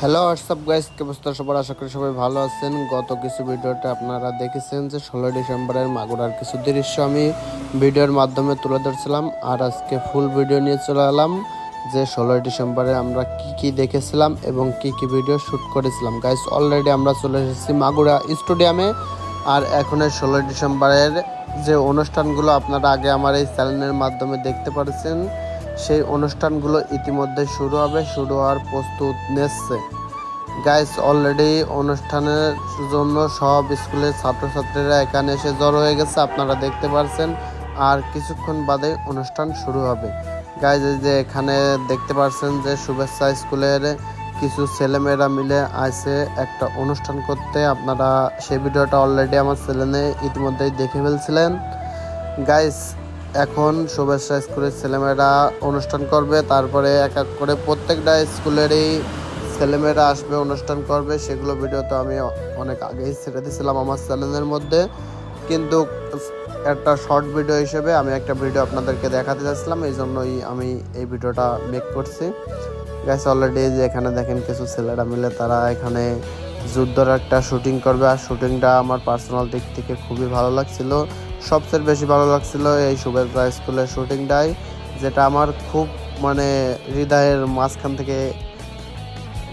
Hello WhatsApp guys কি সবার আশা করি সবাই ভালো আছেন। গত কিছু ভিডিওতে আপনারা দেখেছেন যে ষোলোই ডিসেম্বরের মাগুরার কিছু দৃশ্য আমি ভিডিওর মাধ্যমে তুলে ধরছিলাম। আর আজকে ফুল ভিডিও নিয়ে চলে এলাম যে ষোলোই ডিসেম্বরে আমরা কি কি দেখেছিলাম এবং কি কি ভিডিও শ্যুট করেছিলাম। গাইস অলরেডি আমরা চলে এসেছি মাগুরা স্টেডিয়ামে আর এখন ষোলোই ডিসেম্বরের যে অনুষ্ঠানগুলো আপনারা আগে আমার এই চ্যানেলের মাধ্যমে দেখতে পাচ্ছেন সেই অনুষ্ঠানগুলো ইতিমধ্যে শুরু হবে, শুরু হওয়ার প্রস্তুত নিচ্ছে গাইস অলরেডি অনুষ্ঠানের জন্য সব স্কুলের ছাত্রছাত্রীরা এখানে এসে জড়ো হয়ে গেছে, আপনারা দেখতে পারছেন। আর কিছুক্ষণ বাদে অনুষ্ঠান শুরু হবে। গাইজ যে এখানে দেখতে পারছেন যে শুভেচ্ছা স্কুলের কিছু ছেলেমেয়েরা মিলে আছে একটা অনুষ্ঠান করতে। আপনারা সেই ভিডিওটা অলরেডি আমার চ্যানেলে ইতিমধ্যেই দেখে ফেলছিলেন। গাইস এখন শুভেচ্ছা স্কুলের ছেলেমেয়েরা অনুষ্ঠান করবে, তারপরে এক এক করে প্রত্যেকটা স্কুলেরই ছেলেমেয়েরা আসবে, অনুষ্ঠান করবে। সেগুলো ভিডিও তো আমি অনেক আগেই ছেড়ে দিয়েছিলাম আমার চ্যানেলের মধ্যে। কিন্তু একটা শর্ট ভিডিও হিসেবে আমি একটা ভিডিও আপনাদেরকে দেখাতে চাচ্ছিলাম এই জন্যই আমি এই ভিডিওটা মেক করছি। গ্যাস অলরেডি যে এখানে দেখেন কিছু ছেলেরা মিলে তারা এখানে যুদ্ধর একটা শুটিং করবে। আর শুটিংটা আমার পার্সোনাল দিক থেকে খুবই ভালো লাগছিল। সবচেয়ে বেশি ভালো লাগছিল এই শুভেচ্ছা স্কুলের শুটিংটাই, যেটা আমার খুব মানে হৃদয়ের মাঝখান থেকে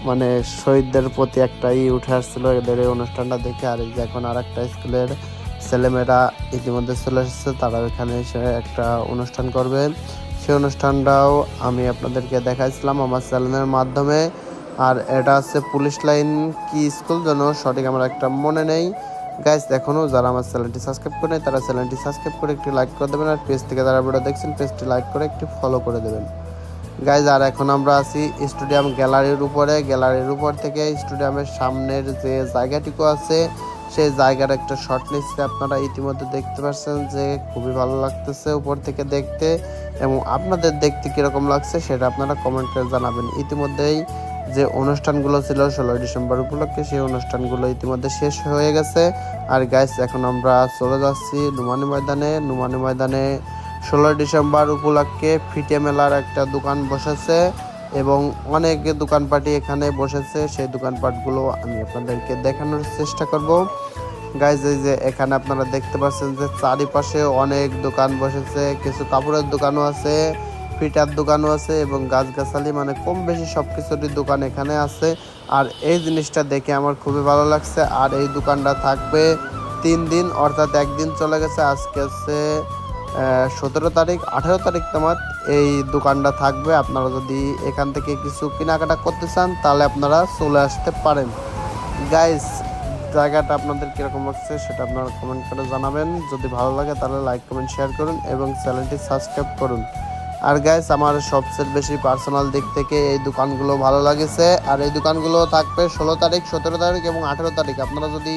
মানে শহীদদের প্রতি একটা ই উঠে আসছিল এদের এই অনুষ্ঠানটা দেখে। আর যে এখন আর একটা স্কুলের ছেলেমেয়েরা ইতিমধ্যে চলে এসেছে তারা এখানে এসে একটা অনুষ্ঠান করবে। সেই অনুষ্ঠানটাও আমি আপনাদেরকে দেখাইছিলাম আমার চ্যানেলের মাধ্যমে। আর এটা হচ্ছে পুলিশ লাইন কি স্কুল যেন সঠিক আমার একটা মনে নেই। গাইস এখনও যারা আমার চ্যানেলটি সাবস্ক্রাইব করে তারা চ্যানেলটি সাবস্ক্রাইব করে একটি লাইক করে দেবেন আর পেজ থেকে যারা ভিডিও দেখছেন পেজটি লাইক করে একটি ফলো করে দেবেন। গাইজ আর এখন আমরা আছি স্টেডিয়াম গ্যালারির উপরে। গ্যালারির উপর থেকে স্টেডিয়ামের সামনের যে জায়গাটুকু আছে, সেই জায়গার একটা শর্ট নিচ্ছে। আপনারা ইতিমধ্যে দেখতে পাচ্ছেন যে খুবই ভালো লাগতেছে উপর থেকে দেখতে এবং আপনাদের দেখতে কীরকম লাগছে সেটা আপনারা কমেন্ট করে জানাবেন। ইতিমধ্যেই যে অনুষ্ঠানগুলো ছিল ষোলোই ডিসেম্বর উপলক্ষে, সেই অনুষ্ঠানগুলো ইতিমধ্যে শেষ হয়ে গেছে। আর গাইস এখন আমরা চলে যাচ্ছি নুমানি ময়দানে। নুমানি ময়দানে ষোলোই ডিসেম্বর উপলক্ষে ফিটে মেলার একটা দোকান বসেছে এবং অনেক দোকানপাটি এখানে বসেছে। সেই দোকানপাটগুলো আমি আপনাদেরকে দেখানোর চেষ্টা করব। গাইজ এই যে এখানে আপনারা দেখতে পাচ্ছেন যে চারিপাশে অনেক দোকান বসেছে, কিছু কাপড়ের দোকানও আছে। ফিটার দোকানও আছে এবং গাছগাছালি মানে কম বেশি সব কিছুরই দোকান এখানে আছে। আর এই জিনিসটা দেখে আমার খুবই ভালো লাগছে। আর এই দোকানটা থাকবে তিন দিন, অর্থাৎ একদিন চলে গেছে। আজকে আছে সতেরো তারিখ, আঠেরো তারিখ তোমার এই দোকানটা থাকবে। আপনারা যদি এখান থেকে কিছু কেনাকাটা করতে চান, তাহলে আপনারা চলে আসতে পারেন। গাইস, জায়গাটা আপনাদের কীরকম লাগছে সেটা আপনারা কমেন্ট করে জানাবেন। যদি ভালো লাগে, তাহলে লাইক, কমেন্ট, শেয়ার করুন এবং চ্যানেলটি সাবস্ক্রাইব করুন। আর গ্যাস আমার সবচেয়ে বেশি পার্সোনাল দিক থেকে এই দোকানগুলো ভালো লাগেছে। আর এই দোকানগুলো থাকবে ষোলো তারিখ, সতেরো তারিখ এবং আঠেরো তারিখ। আপনারা যদি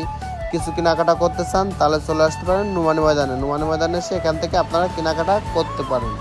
কিছু কেনাকাটা করতে চান, তাহলে চলে আসতে পারেন নুমানি ময়দানে। নুমানি ময়দানে এসে এখান থেকে আপনারা কেনাকাটা করতে পারেন।